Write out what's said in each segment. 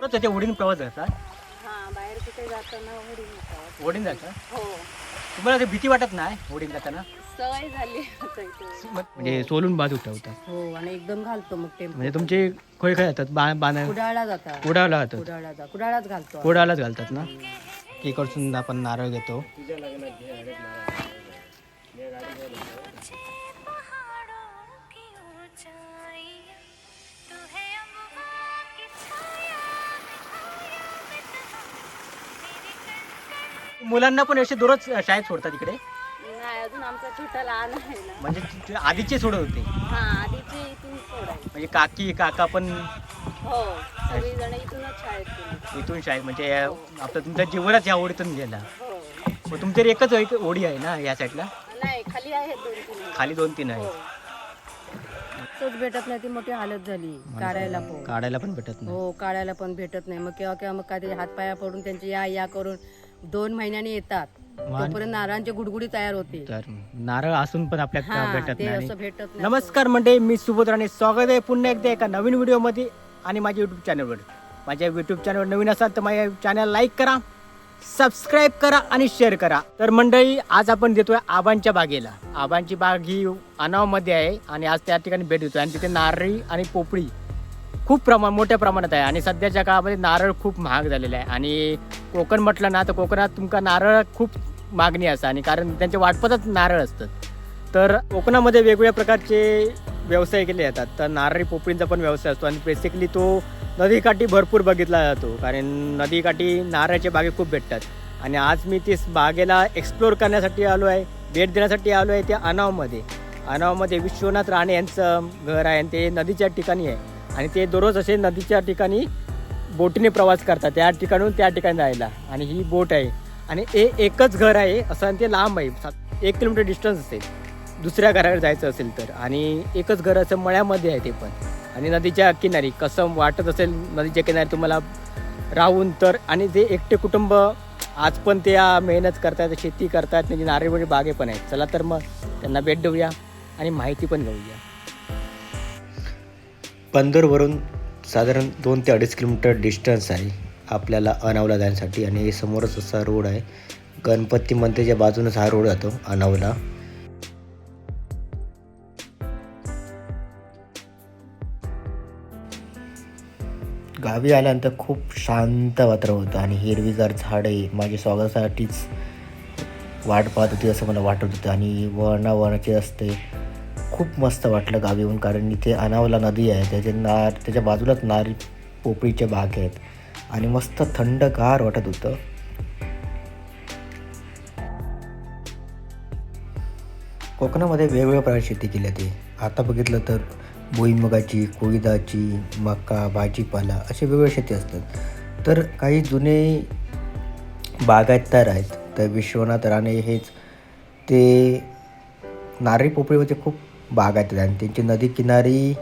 रोज ते ओढीने प्रवास करतात हा बाहेर कुठे जाताना उडी नेतात. ओढीने जातात हो. तुम्हाला ते भीती वाटत नाही ओढीने जाताना? सवय झाली आता इथे. म्हणजे सोलून बाजू ठेवतात हो आणि एकदम घालतो मग टेम्पो. म्हणजे तुमचे खोय काय जातात बा बाण कुडाळला जातात. कुडाला जातात. कुडाळला जा कुडाळाच घालतो कुडालाच घालतात ना? इकडसून आपण नारळ घेतो. मुलांना पण असे दररोज शाळेत सोडतात इकडे? नाही अजून आमचा छोटा लहान आहे ना. म्हणजे ते आधीचे सोडत होते. हा आधीची इथून सोडायची. म्हणजे काकी काका पण हो सगळी जण इथूनच शाळेत गेली. इथून शाळेत म्हणजे आपलं तुमचं जीवनच या ओढीतून गेला. हो. मग तुमच्या एकच एक ओढी आहे ना या साईडला? नाही खाली आहेत दोन तीन खाली दोन तीन आहे हो. तोच भेटत नाही ती मोठी हालत झाली काढायला पण. काढायला पण भेटत नाही. हो काढायला पण भेटत नाही. मग केव्हा केव्हा मग काय हातपाया पडून त्यांची या या करून दोन महिन्यांनी येतात. तोपर्यंत नारळांची गुडगुडी तयार होते. तर नारळ असून पण आपल्याला हा भेटत ते नाही. असं भेटत नाही. नमस्कार मंडळी मी सुबोध राणे स्वागत आहे. पुन्हा एकदा एका नवीन व्हिडिओमध्ये आणि माझ्या यूट्यूब चॅनलवर माझ्या यूट्यूब चॅनलवर नवीन असाल तर माझ्या चॅनल लाईक करा सबस्क्राईब करा आणि शेअर करा. तर मंडळी आज आपण देतोय आबांच्या बागेला. आबांची बाग ही अनावमध्ये आहे आणि आज त्या ठिकाणी भेट देतोय. आणि तिथे नारळी आणि पोपळी खूप प्रमाण मोठ्या प्रमाणात आहे. आणि सध्याच्या काळामध्ये नारळ खूप महाग झालेला आहे. आणि कोकण म्हटलं ना तर कोकणात तुमका नारळ खूप मागणी असा आणि कारण त्यांच्या वाटपतच नारळ असतात. तर कोकणामध्ये वेगवेगळ्या प्रकारचे व्यवसाय केले जातात. तर नारळी पोपळींचा पण व्यवसाय असतो आणि बेसिकली तो नदीकाठी भरपूर बघितला जातो. कारण नदीकाठी नारळाचे बागे खूप भेटतात. आणि आज मी ते बागेला एक्सप्लोर करण्यासाठी आलो आहे भेट देण्यासाठी आलो आहे त्या अनावमध्ये अनावमध्ये विश्वनाथ राणे यांचं घर आहे आणि ते नदीच्या ठिकाणी आहे. आणि ते दररोज असे नदीच्या ठिकाणी बोटीने प्रवास करतात. त्या ठिकाणून त्या ठिकाणी जायला. आणि ही बोट आहे. आणि हे एकच घर आहे. असं आणि ते लांब आहे. सात एक किलोमीटर डिस्टन्स असेल. दुसऱ्या घराकडे जायचं असेल तर. आणि एकच घर असं मळ्यामध्ये आहे ते पण. आणि नदीच्या किनारी कसं वाटत असेल नदीच्या किनारी तुम्हाला राहून तर. आणि जे एकटे कुटुंब आज पण ते मेहनत करतात शेती करतात म्हणजे नारळवडी बागे पण आहेत. चला तर मग त्यांना भेट देऊया आणि माहिती पण घेऊया. बंदरवरून साधारण दोन ते अडीच किलोमीटर डिस्टन्स आहे आपल्याला अनावला जाण्यासाठी. आणि समोरच असा रोड आहे. गणपती मंदिरच्या बाजूनच हा रोड जातो अनावला. गावी आल्यानंतर खूप शांत वातावरण होतं आणि हिरवीगार झाडे माझ्या स्वागतासाठीच वाट पाहत होती असं मला वाटत होतं. आणि वळणावळणाचे असते खूप मस्त वाटलं गावी येऊन कारण इथे अनावला नदी आहे त्याच्या नार त्याच्या बाजूलाच नारी पोपळीचे बाग आहेत. आणि मस्त थंडगार वाटत होतं. कोकणामध्ये वेगवेगळ्या प्रकारची शेती केली जाते. आता बघितलं तर भुईमुगाची कोळीदाची मका भाजीपाला असे वेगवेगळ्या शेती असतात. तर काही जुने बागायतदार आहेत तर विश्वनाथ राणे हेच. ते नारळी पोपळीमध्ये खूप बाग आहेत आणि त्यांची नदी किनारी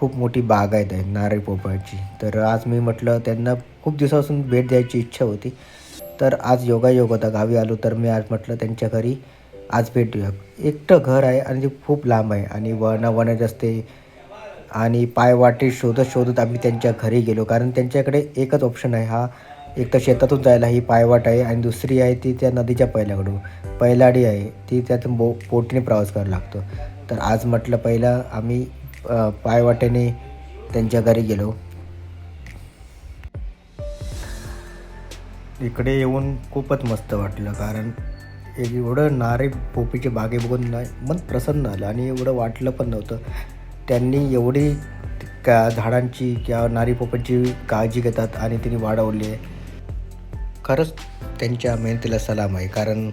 खूप मोठी बाग आहेत नारळी पोपळाची तर आज मी म्हटलं त्यांना खूप दिवसापासून भेट द्यायची इच्छा होती. तर आज योगायोग होता. गावी आलो तर मी आज म्हटलं त्यांच्या घरी आज भेट देऊया. एकटं घर आहे आणि ते खूप लांब आहे. आणि वळणा वळणात असते. आणि पायवाटे शोधत शोधत आम्ही त्यांच्या घरी गेलो. कारण त्यांच्याकडे एकच ऑप्शन आहे हा. एक तर शेतातून जायला ही पायवाट आहे. आणि दुसरी आहे ती त्या नदीच्या पहिल्याकडून. पैलाडी आहे. ती त्यातून बो बोटीने प्रवास करावा लागतो. तर आज म्हटलं पहिलं आम्ही पायवाट्याने पायवाटेने त्यांच्या घरी गेलो. इकडे येऊन खूपच मस्त वाटलं कारण एवढं नारे पोपीचे बागे बघून नाही मन प्रसन्न आलं आणि एवढं वाटलं पण नव्हतं. त्यांनी एवढी का झाडांची किंवा नारी पोपीची काळजी घेतात आणि त्यांनी वाढवली आहे. खरंच त्यांच्या मेहनतीला सलाम आहे कारण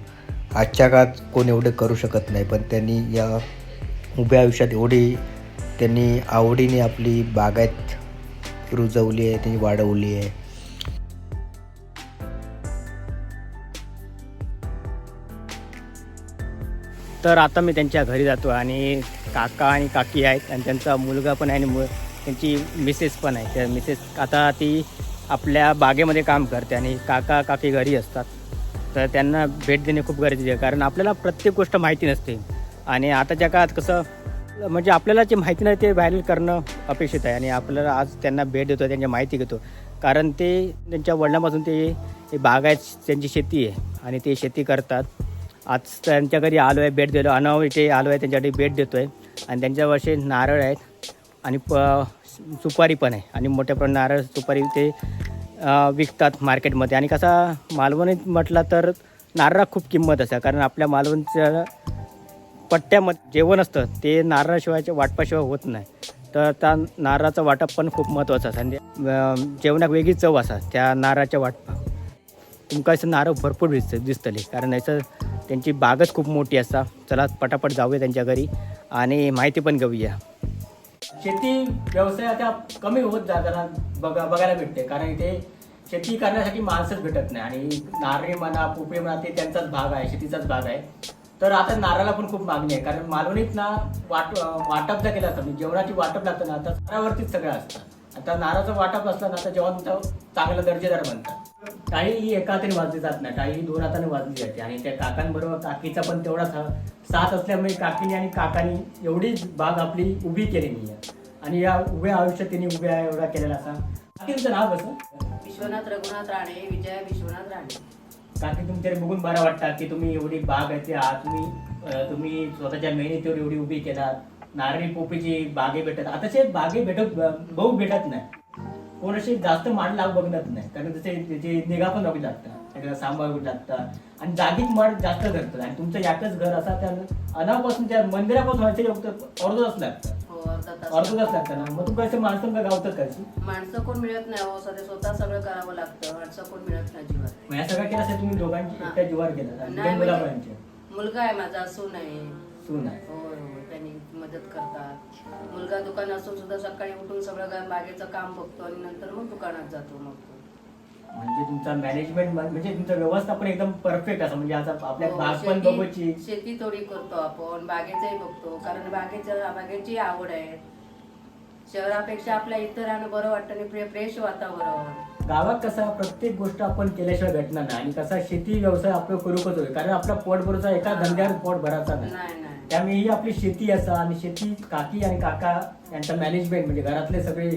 आजच्या काळात कोण एवढे करू शकत नाही पण त्यांनी या उभ्या आयुष्यात एवढी त्यांनी आवडीने आपली बागायत रुजवली आहे त्यांनी वाढवली आहे. तर आता मी त्यांच्या घरी जातो आणि काका आणि काकी आहेत आणि त्यांचा मुलगा पण आहे आणि मु त्यांची मिसेस पण आहे. त्या मिसेस आता ती आपल्या बागेमध्ये काम करते आणि काका काकी घरी असतात. तर त्यांना भेट देणे खूप गरजेचे आहे. कारण आपल्याला प्रत्येक गोष्ट माहिती नसते. आणि आताच्या काळात कसं म्हणजे आपल्याला जे माहिती नाही ते व्हायरल करणं अपेक्षित आहे. आणि आपल्याला आज त्यांना भेट देतो त्यांची माहिती घेतो कारण ते त्यांच्या वडिलांपासून ते बाग बागायत त्यांची शेती आहे. आणि ते शेती करतात. आज त्यांच्या घरी आलो आहे भेट दिलो. अनाव इथे आलो आहे त्यांच्याकडे भेट देतो आहे आणि त्यांच्या नारळ आहेत. आणि प सुपारी पण आहे. आणि मोठ्या प्रमाणात नारळ सुपारी ते विकतात मार्केटमध्ये आणि कसा मालवणीत म्हटला तर नारळा खूप किंमत असा कारण आपल्या मालवणच्या पट्ट्यामध्ये जेवण असतं ते नारळाशिवायच्या वाटपाशिवाय होत नाही. तर त्या नारळाचं वाटप पण खूप महत्त्वाचं असतं. आणि जेवणाक वेगळी चव असा त्या नारळाच्या वाटपाक तुमकां असं नारळ भरपूर दिसत दिसतले. कारण याचं त्यांची बागच खूप मोठी असा चला पटापट जाऊया त्यांच्या घरी आणि माहिती पण घेऊया. शेती व्यवसाय आता कमी होत जाताना बघा बघायला भेटते. कारण इथे शेती करण्यासाठी माणसंच भेटत नाही. आणि नारळी म्हणा पोपळी म्हणा ते त्यांचाच भाग आहे शेतीचाच भाग आहे. तर आता नारळाला पण खूप मागणी आहे. कारण मालवणीत ना वाट वाटप जर केलं असतं म्हणजे जेवणाची वाटप लागतं ना आता नारावरतीच सगळं असतं. आता नाराचं वाटप असलं ना तर जेवण चांगलं दर्जेदार बनतं. टाळी ही एका हाताने वाजली जात नाही. टाळी ही दोन हाताने वाजली जाते. आणि त्या काकांबरोबर काकीचा पण तेवढाच साथ असल्यामुळे काकीने आणि काकानी एवढी बाग आपली उभी केलेली आहे. आणि या उभ्या आयुष्यात त्यांनी उभ्या एवढा केलेला असा. काकींचं नाव कसं? विश्वनाथ रघुनाथ राणे विजय विश्वनाथ राणे. काकी तुमच्याकडे बघून बरं वाटतात की तुम्ही एवढी बाग येते आहात तुम्ही तुम्ही स्वतःच्या मेहनतीवर एवढी उभी केलात. नारळी पोपीची बागे भेटत आताचे बागे भेटत बहु भेटत नाही. कोण अशी जास्त माड लाव बघत नाही कारण त्याचे त्याची निगा पण लागू लागतं त्याला सांभाळू लागतात. आणि जागीच माड जास्त धरतात. आणि तुमचं यातच घर असा त्या अनापासून त्या मंदिरापासून व्हायचं अर्धच लागतं. अर्धा तास अर्धच लागतं ना? मग तुमचं असं माणसं का गावतात कशी माणसं कोण मिळत नाही हो सध्या स्वतः सगळं करावं लागतं. माणसं कोण मिळत नाही जीवात मग या सगळं केलं असेल तुम्ही दोघांची. एकट्या जीवार केलं नाही म्हणजे मुलगा आहे माझा सून आहे. सून आहे. हो हो त्यांनी मदत करतात. मुलगा दुकान असून सुद्धा सकाळी उठून सगळं बागेचं काम बघतो आणि नंतर मग दुकानात जातो मग. तो. म्हणजे तुमचा मॅनेजमेंट म्हणजे तुमचं व्यवस्थापन एकदम परफेक्ट असं म्हणजे आता आपल्या हो, बाग पण शेती- बघूची. शेती थोडी करतो आपण बागेचंही बघतो कारण बागेच्या बागेची आवड आहे. शहरापेक्षा आपल्या राहणं बरं वाटतं आणि फ्रेश वातावरण. गावात कसा प्रत्येक गोष्ट आपण केल्याशिवाय भेटणार नाही आणि कसा शेती व्यवसाय आपलं करूकच होईल. कारण आपला पोट भरचा एका धंद्यावर पोट भरायचा नाही. नाही नाही. त्यामुळे ही आपली शेती असा आणि शेती काकी आणि काका यांचा मॅनेजमेंट म्हणजे घरातले सगळे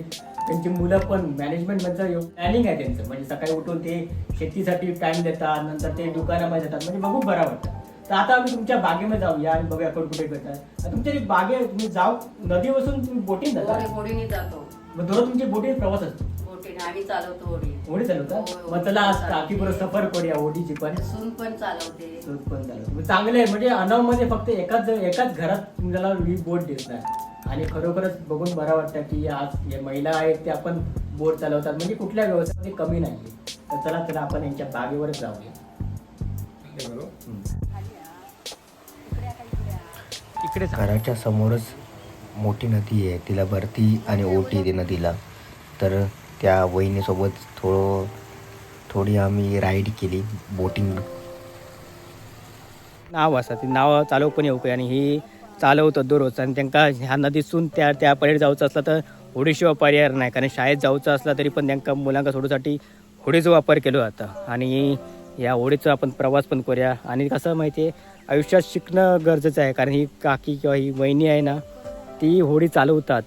त्यांची मुलं पण मॅनेजमेंट म्हणजे प्लॅनिंग आहे त्यांचं. म्हणजे सकाळी उठून ते शेतीसाठी टाइम देतात नंतर ते दुकानामध्ये देतात म्हणजे बघू बरं वाटतं. तर आता आम्ही तुमच्या बागेमध्ये जाऊया आणि बघूया कोण कुठे भेटतात तुमच्या जी बागे तुम्ही जाऊ नदी बसून तुम्ही होडी जाता. होडीने जातो. मग दररोज तुमची बोटिंग प्रवास असतो. होडीने आम्ही चालवतो होडी चालवता होय, होय. मग चला आज बरोबर सफर करूया होडीची पण. सून पण चालवते. दूध पण चालवते. मग चांगले आहे म्हणजे अनावमध्ये फक्त एकाच एकाच घरात तुम्हाला ही बोट दिसणार. आणि खरोखरच बघून बरं वाटतं की आज हे महिला आहेत त्या पण बोट चालवतात. म्हणजे कुठल्या व्यवसायामध्ये कमी नाही तर चला चला आपण यांच्या बागेवरच जाऊया. इकडेच घराच्या समोरच मोठी नदी आहे. तिला भरती आणि ओटी येते नदीला. तर त्या वहिनीसोबत थोडं थोडी आम्ही राईड केली बोटिंग नाव असा ती नाव चालव पण येऊ आणि ही चालवतात दररोज. आणि त्यांना ह्या नदीसून त्या त्या पडेर जाऊचं असलं तर होडीशिवाय पर्याय नाही. कारण शाळेत जाऊचं असला तरी पण त्यांना मुलांका सोडूसाठी होडीचा वापर केलो जाता. आणि या होडीचा आपण प्रवास पण करूया. आणि कसं माहिती आहे आयुष्यात शिकणं गरजेचं आहे. कारण ही काकी किंवा ही वहिनी आहे ना ती होडी चालवतात.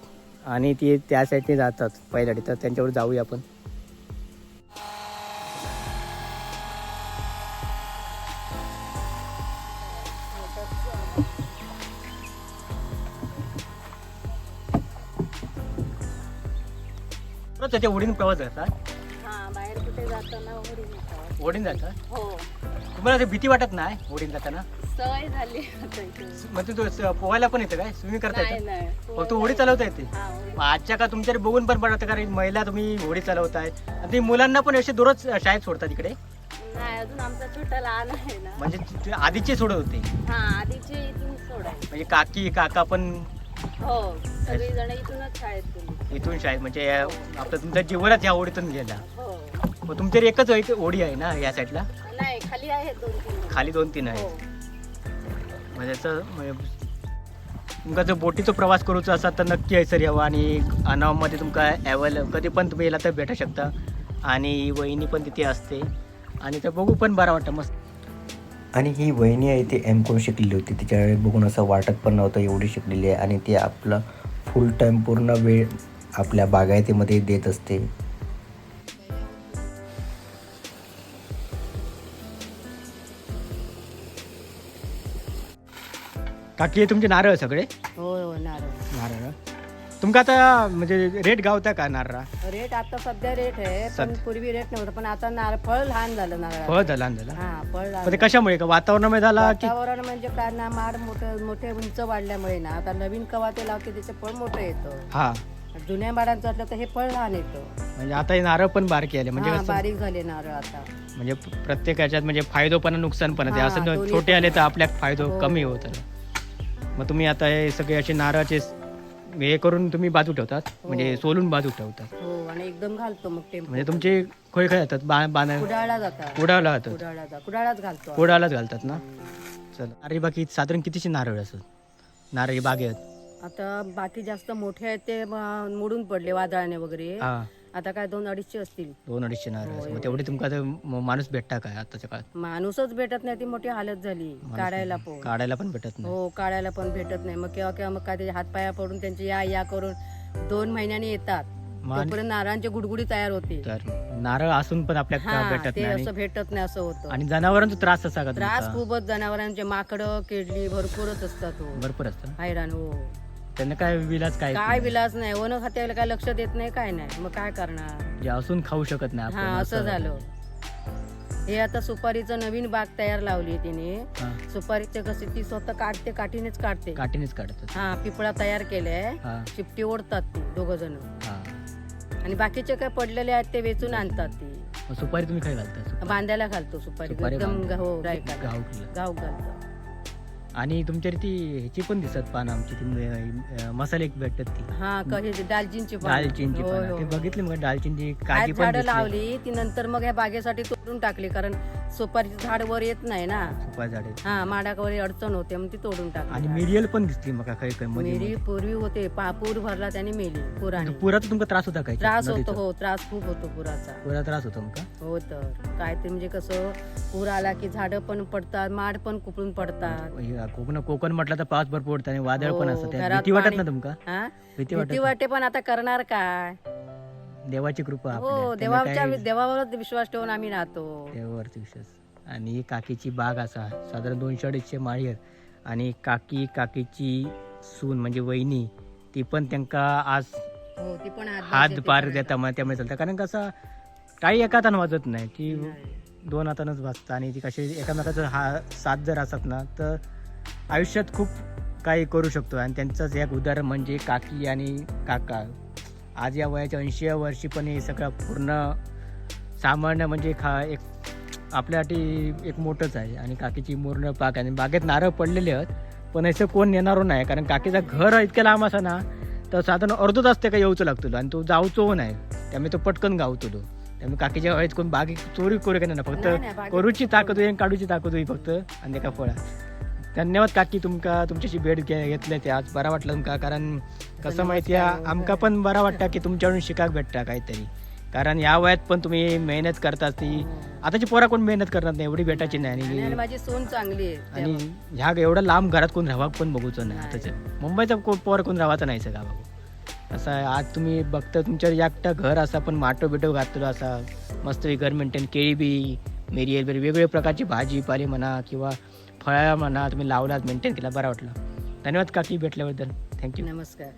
आणि ती त्या साईडने जातात पहिल्या तर त्यांच्यावर जाऊया आपण. परत त्याच्या होडीने प्रवास करतात? हा बाहेर कुठे जाताना होडी नेतात. होडीने जातात? हो. तुम्हाला ते भीती वाटत नाही होडीने जाताना? सवय झाली आता इथे. मग तू स- पोहायला पण येतं काय? स्विमिंग करता नाही येतं नाही फक्त होडी चालवता येते. हा. मग आजच्या का तुमच्याकडे बघून पण पडतं कारण महिला तुम्ही होडी चालवताय. आणि ती मुलांना पण असे दररोज शाळेत सोडतात इकडे? नाही अजून आमचा छोटा लहान आहे ना. म्हणजे ती- ती आधीचे सोडत होते. हा आधीचे इथून म्हणजे काकी काका पण हो सगळी जण इथूनच शाळेत गेली. इथून शाळेत म्हणजे या- आपलं तुमचा जीवनच या होडीतून गेला. हो. मग तुमच्याकडे एकच एक होडी आहे ना या साईडला? नाही खाली आहे दोन तीन खाली दोन तीन आहे हो. म्हणजे त्याचं म्हणजे तुमका जर बोटीचा प्रवास करूचा असा तर नक्की हैसर यावं आणि अनावमध्ये तुमका ॲवेल कधी पण तुम्ही याला तर भेटू शकता. आणि वहिनी पण तिथे असते. आणि ते बघू पण बरं वाटतं मस्त. आणि ही वहिनी आहे ती एम करून शिकलेली होती. तिच्याकडे बघून असं वाटत पण नव्हतं एवढी शिकलेली आहे. आणि ती आपला फुल टाईम पूर्ण वेळ आपल्या बागायतीमध्ये देत असते. काकी हे तुमचे नारळ सगळे? हो हो नारळ. नारळ. तुमका आता म्हणजे रेट गावता का नारळा? रेट आता सध्या रेट आहे पण सध्या. पूर्वी रेट नव्हतं पण आता नारळ फळ लहान झालं नारळ फळ झाला झाला. हा फळ पण ते. कशामुळे? का वातावरणामुळे झाला की वातावरण म्हणजे काय ना माड मोठं मोठे उंच वाढल्यामुळे ना आता नवीन कवा ते लावते त्याचं फळ मोठं येतं. हा. जुन्या माडांचं असलं तर हे फळ लहान येतं. म्हणजे आता हे नारळ पण बारके आले म्हणजे हा, कसं बारीक झाले नारळ आता. म्हणजे प्रत्येक याच्यात म्हणजे फायदो पण आणि नुकसान पण आहे. हा, असं दोन्ही छोटे पण. आले तर आपल्यात फायदो हो. कमी होत मग तुम्ही आता हे सगळे असे नारळाचे हे करून तुम्ही बाजू ठेवतात म्हणजे सोलून बाजू ठेवतात हो आणि एकदम घालतो मग टेम्पो. म्हणजे तुमचे खोय काय जातात? बा बाण कुडाळला जातात. कुडाला जातात? कुडाळला जा कुडाळाच घालतो घालतात ना? चल. अरे बाकी साधारण कितीचे नारळ असत नारळी बागेत? आता बाकी जास्त मोठे आहेत ते म- मोडून पडले वादळाने वगैरे. हा. आता काय दोन अडीचशे असतील. दोन अडीचशे नारळ असतात. मग. तेवढे तुमका आता म- माणूस भेटता काय आताच्या काळात? माणूसच भेटत नाही ती मोठी हालत झाली. काढायला पण. काढायला पण भेटत नाही. हो काढायला पण भेटत नाही. मग केव्हा केव्हा मग काय त्याचे हातपाया पडून त्यांची या या करून दोन महिन्यांनी येतात. मग आणि- तोपर्यंत नारळांची गुडगुडी तयार होते. तर नारळ असून पण आपल्याला हा भेटत ते नाही. असं भेटत नाही असं होतं. आणि- आणि जनावरांचा त्रास असा का त्रास तुमचा? खूपच जनावरांचे माकडं किडली भरपूरच असतात हो. भरपूर असतं हैराण हो. त्यांना काय विलाज काय काय विलास नाही. वन खात्याला काय लक्ष देत नाही काय नाही. मग काय करणार? जे असून खाऊ शकत नाही हा आपण असं. झालं. हे आता सुपारीचं नवीन बाग तयार लावली तिने. हा, सुपारीचे कसे ती स्वतः काढते काठीनेच काढते. काठीनेच काढतात. हा पिपळा तयार केलाय. हा. चिपटी ओढतात ती दोघ जण. हा. आणि बाकीचे काय पडलेले आहेत ते वेचून आणतात ती. मग सुपारी तुम्ही काय घालता? सुपारी? बांधायला घालतो सुपारी. सुपारी एकदम बांधता. गाव घालतो. आणि तुमच्या ती ह्याची पण दिसत पानं आमची ती मसाले एक भेटतात ती हा कशी दालचिनची. दालचिनीची पानं ते होय. बघितली मग दालचिनीची काजी आज पण झाडं दिसली. लावली ती नंतर मग ह्या बागेसाठी तोडून टाकली कारण सुपारीचं झाड वर येत नाही ना. सुपारी झाडे हा माडावर अडचण होते मग ती तोडून आणि टाकली मिरियल पण दिसली मग काही काही मध्ये मेरी पूर्वी होते पा- पूर भरला त्याने मेली पुराने. पुराचा तुमका त्रास होता काय त्रास होतो हो त्रास खूप होतो पुराचा. पुरा त्रास होतो हो तर. काय ते म्हणजे कसं पूर आला की झाडं पण पडतात माड पण कुपळून पडतात. कोकण कोकण म्हटलं तर पाऊस भरपूर पडतं आणि वादळ पण हो, असतं. त्यात घरात भीती वाटत पाणी- ना तुमका? हा? भीती वाटत भीती वाटते पण आता करणार काय? देवाची कृपा आपल्या. हो देवाच्या काय- देवावरच विश्वास ठेवून आम्ही राहतो. देवावरती विश्वास. आणि ही काकीची बाग असा साधारण दोनशे अडीचशे माळी आहेत. आणि काकी काकीची सून म्हणजे वहिनी ती पण त्यांका आज हो ती पण हात पार. देता मग त्यामुळे चालतं. कारण कसं काही एका हातानं वाजत नाही. ती. दोन हातानंच वाजतं. आणि ती कशी एकामेकाचा हा साथ जर असत ना तर आयुष्यात खूप काही करू शकतो. आणि त्यांचंच एक उदाहरण म्हणजे काकी आणि काका. आज या वयाच्या ऐंशी वर्षी पण हे सगळं पूर्ण सांभाळणं म्हणजे खा एक आपल्यासाठी एक मोठंच आहे. आणि काकीची पूर्ण बाग आहे. आणि बागेत नारळ पडलेले आहेत. पण असं कोण येणारो नाही. कारण काकीचं घर इतकं लांब असा ना तर साधारण अर्धो तास ते काय येऊचं लागतो आणि तो जाऊचो नाही. त्यामुळे तो पटकन गावतो तो त्यामुळे काकीच्या वेळेत कोण बागे चोरी करू का नाही फक्त बागेत- करूची ताकद होई आणि काढूची ताकद होई फक्त. आणि एका फळा धन्यवाद काकी तुमका तुमच्याशी भेट घे घेतले ते. आज बरा वाटलं तुमका कारण कसं माहिती आहे आमका पण बरा वाटतं की तुमच्याकडून शिकाक भेटता काहीतरी. कारण या वयात पण तुम्ही मेहनत करता ती. आताची पोरा कोण मेहनत करणार नाही एवढी भेटायची नाही. आणि माझी सून चांगली आहे आणि ह्या एवढं लांब घरात कोण राहावं पण बघूचं नाही. आताच्या मुंबईचा को पोर कोण राहायचं नाही सगळा बाबू? असं आज तुम्ही बघता तुमच्या एकटा घर असा पण माटो बिटो घातलो असा मस्त घर मेंटेन केळी बी मेरियल बी वेगवेगळ्या प्रकारची भाजी पाले म्हणा किंवा फळं म्हणा तुम्ही लावलात मेंटेन केला बरं वाटलं. धन्यवाद काकी भेटल्याबद्दल. थँक्यू नमस्कार.